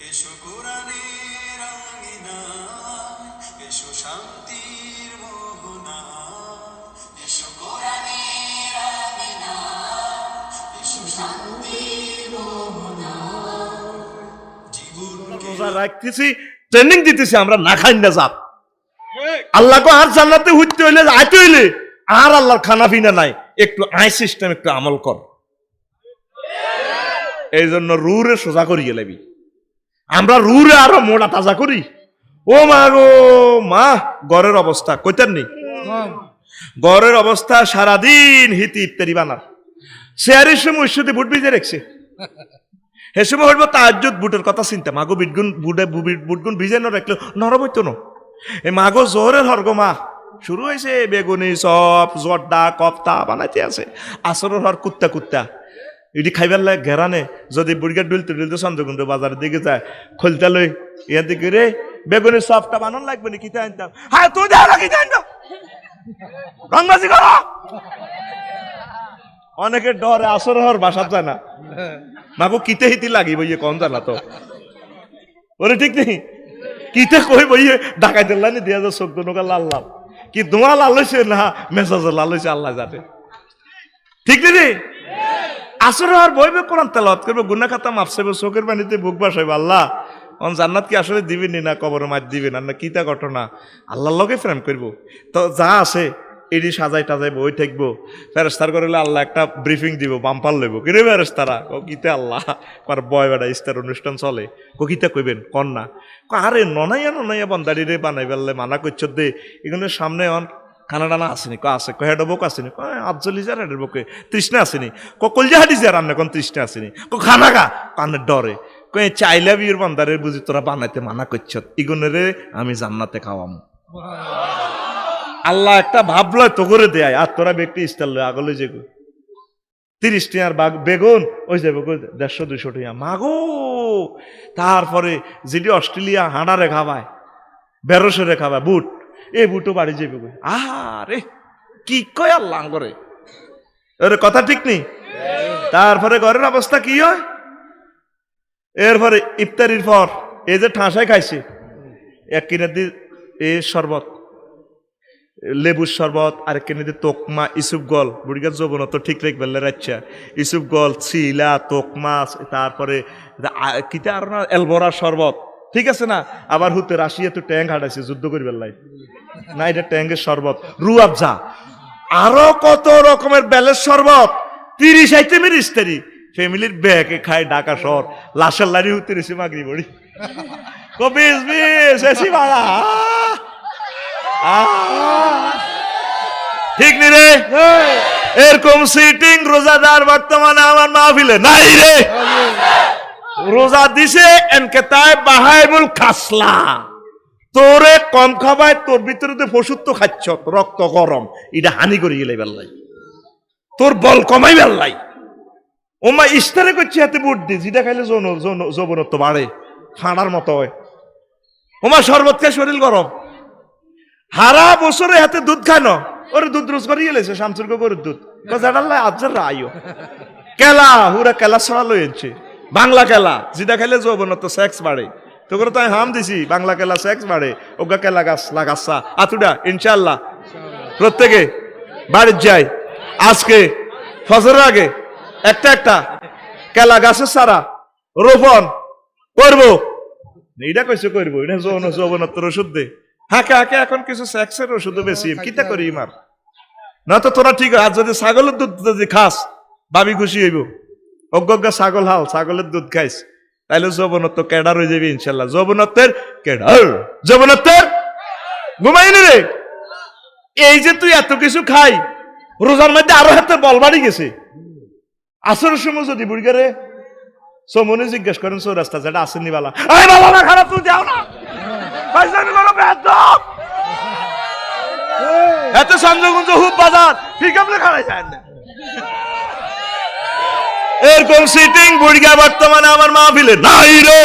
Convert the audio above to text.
এসো কোরআনের আঙিনায় এসো শান্তির মোহনায় এসো কোরআনের আঙিনায় এসো শান্তির মোহনায় জীবনকে রোজা রাখতেছি ট্রেনিং দিতেছি আমরা না খাই না যাব আল্লাহকে আর জান্নাতে হইতে হইলে আইতে হইলে আর আল্লাহর খানা পিনা নাই। একটু আই সিস্টেম একটু আমল কর। এই জন্য রুরে সোজা করি গেলেবি আমরা রুরে আরও মোড়া তাজা করি। ও মা গো, মা গড়ের অবস্থা, কইতেন নি? গড়ের অবস্থা সারাদিন হিতি ইত্যাদি বানার শেয়ারের সময় ঐশ্বর্য বুট ভিজে রেখছে। হে সময় হইব তাজ্জুদ বুটের কথা চিন্তা। মাগো বিটগুন বুটে বুটগুন ভিজে ন রাখলে নরম হইতো না। এই মাগো জোরের হরগ মা। শুরু হয়েছে বেগুনি, চপ, জর্দা কপ্তা বানাইতে আছে। আসরের হর কুত্তা কুত্তা। এটি খাইবার লাগে ঘেরানে যদি বুড়িকে ডুলতে ডুলতে চন্দ্রকুণ্ড বাজারের দিকে যায়, খুলতে লই ইয়ার দিকে, রে, বেগুনি চপটা বানান লাগবে নি কিতা আনতাম? হ্যাঁ তুই দেখ না কিতা আনতাম? অনেকে ডরে, আসর হর বাসাত যায় না। মাগো, কিতে হিতি লাগি বইয়ে? কম জানা তো? ওরে, ঠিক নেই। কিতে কই বইয়ে? ডাকাই দিল্লা নি দিয়া যা চোখ দুনুকা লাল লাল। কি দোয়া লাল হয়েছে না, মেজাজ লাল হয়েছে আল্লাহ জানে। ঠিক নেই আসরে আর বইবে কোরআন তেলাওয়াত করবে গুনা খাতা মাপসেবে চোখের পানিতে বুক বাসাইবে, আল্লাহ। অন জান্নাত কি আসলে দিবেন না কবর মাছ দিবেন আর না কিতা ঘটনা? আল্লাহর লগে ফ্রেম করব। তো যা আছে এডি সাজাই টাজাই বই থাকব ফেরেস্তার করলে আল্লাহ একটা ব্রিফিং দিব বাম্পার লইব। কিরে ফেরেস্তারা ও কিতে আল্লাহ? কার বয় বেড়া, ইস্তার অনুষ্ঠান চলে। ও কিতা কইবেন? কন কন্যা আরে ননাইয়া ননাইয়া বন্দারি রে বানাই মানা করছ দে। এগুলো সামনে অন খানা টানা আসেনি ক আছে? ক হেড বক আসেনি? ক আজলি যার হেডের তৃষ্ণা আসেনি। ক কলজা হাঁটি যার রান্না কোন তৃষ্ণা আসেনি? ক খানা গা কানে ডরে ক চাইলা বিয়ের বান্দারের বুঝি তোরা বানাইতে মানা করছ ইগুনেরে আমি জান্নাতে খাওয়াম। আল্লাহ একটা ভাবলো তো করে দেয়, আর তোরা ব্যক্তি লয়, আগলে যে তিরিশ বাগ বেগুন, ওই যাবে দেড়শো দুশো টিয়া মাগো, তারপরে যেটি অস্ট্রেলিয়া হাঁড়ারে খাবায় বেরোসরে খাবায় বুট। এই বুটও বাড়ি যাবে আরে কি কয় আল্লাহ করে ওরে কথা ঠিক নেই? তারপরে ঘরের অবস্থা কি হয়? এরপরে ইফতারির পর এই যে ঠাঁসায় খাইছে এক কিনে দি এ শরবত লেবুর শরবত আর কিনে দি তোকমা ইসুপ গল। বুড়িগার যৌবন তো ঠিক রেখ বেললে রাচ্ছা ইসুপ গল চিলা তোকমা তারপরে কিতা আর না এলবরা শরবত। ঠিক আছে না? আবার হুতে রাশিয়া তো ট্যাঙ্ক হাঁটাইছে যুদ্ধ করি বেল্লাই না এটা ট্যাঙ্কের শরবত। রু আফজা আরও কত রকমের বেলের শরবত? তিরিশ আইটেমের ইস্তারি। ফ্যামিলির ব্যাগে খায় ঢাকা শহর। লাশের লারি হুতে রেছে মাগরি বড়ি। কো বিশ এসি বাড়া ঠিক নি রে? এরকম সিটিং রোজাদার বর্তমানে আমার মাহফিলে নাই রে। রোজা দিছে, এনকে তাই বাহাইবুল খাসলা। তোরে কম খাবায়, তোর ভিতরে তো পশুত্ব খাচ্ছ, রক্ত গরম। এটা হানি করি গেলে বেল্লাই তোর বল কমাই বেল্লাই ওমা ইস্তারে করছি, হাতে বুট দি। যেটা খাইলে যৌন যৌন, যৌবনত্ব বাড়ে। ফাঁড়ার মতো হয়। ওমা শরবত খায়, শরীর গরম। হারা বছরে হাতে দুধ খায় না। ওরে দুধ রোজ করে গেলেছে শামসুর গরুর দুধ। জাডাল্লাই আজ্জার আইও কেলা, হুরা কেলা ছড়া লই এনছে বাংলা কেলা যেটা খাইলে যৌবনত্ব সেক্স বাড়ে। তো করে তাই হাম দিছি বাংলা কেলা সেক্স বাড়ে ওগা কেলা গাছ লাগাচ্ছা আতুডা ইনশাল্লাহ প্রত্যেকে বাড়ির যাই। আজকে ফজরের আগে একটা একটা কেলা গাছের সারা রোপণ করব। এইটা কইছে করব এটা যৌন যৌবনত্বর ওষুধ দে। হাঁকে হাঁকে এখন কিছু সেক্সের ওষুধ বেশি কিতা করি ইমার না তো তোরা ঠিক আর যদি ছাগলের দুধ যদি খাস ভাবি খুশি হইব। অজ্ঞ ছাগল হাল, ছাগলের দুধ খাইস। তাইলে যৌবনত্ব কেডার হয়ে যাবি ইনশাল্লাহ। যৌবনত্বের কেডার। যৌবনত্বের? ঘুমাইনি রে। এই যে তুই এত কিছু খাই, রোজার মধ্যে আরও হাতে বল বাড়ি গেছে। আসর সময় যদি বুড়িগারে সমনে জিজ্ঞেস করেন সো রাস্তা যেটা আসেনি বালা? আরে বাবা না খারাপ তুই যাও না। পাইসানি বলো, বেদব! এত সঞ্জগঞ্জ হুব বাজার। ঠিক আপনি খারাই যায় না। এরকম সিটিং বুড়িয়া বর্তমানে আমার মাহফিলে নাই রে।